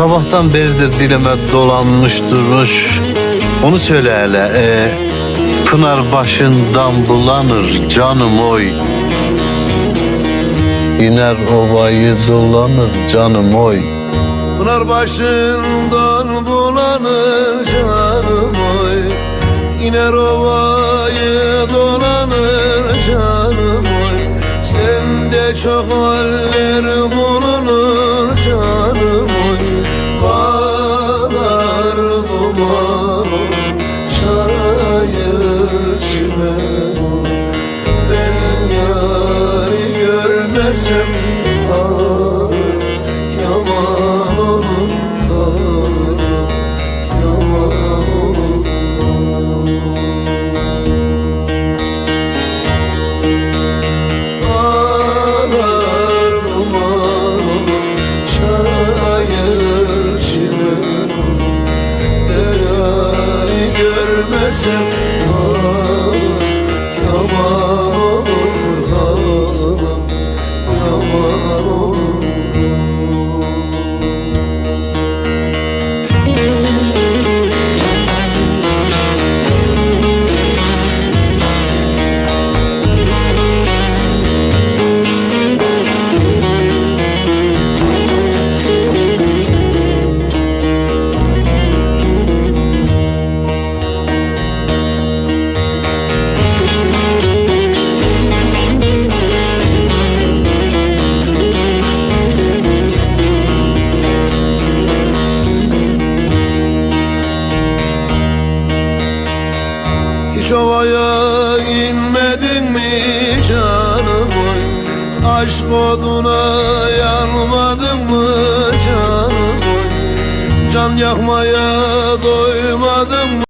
Sabahtan beridir dilime dolanmış durmuş. Onu söyle hele. E, Pınar başından bulanır canım oy. İner ovayı dolanır canım oy. Pınar başından bulanır canım oy İner ovayı dolanır canım oy Sende çok haller bulunur çimen olur Ben yari görmezsem mercy, Lord. Hiç ovaya inmedin mi canım oy Aşk oduna yanmadın mı canım oy Can yakmaya doymadın